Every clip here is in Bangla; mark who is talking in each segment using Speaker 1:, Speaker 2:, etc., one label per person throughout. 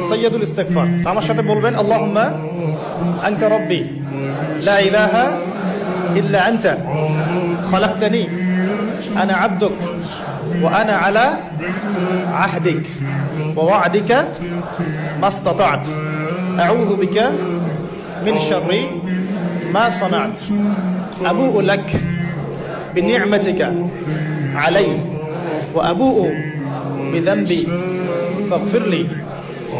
Speaker 1: سيد الاستغفار. আমার সাথে বলবেন اللهم أنت ربي. لا إله إلا أنت. خلقتني. أنا عبدك وأنا على عهدك ووعدك ما استطعت. أعوذ بك من شر ما صنعت. أبوء لك بنعمتك علي وأبوء بذنبي. فاغفر لي.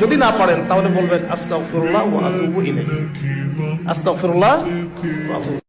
Speaker 1: যদি না পারেন তাহলে বলবেন ইলাইহি। আস্তাগফিরুল্লাহ ওয়া আতুবু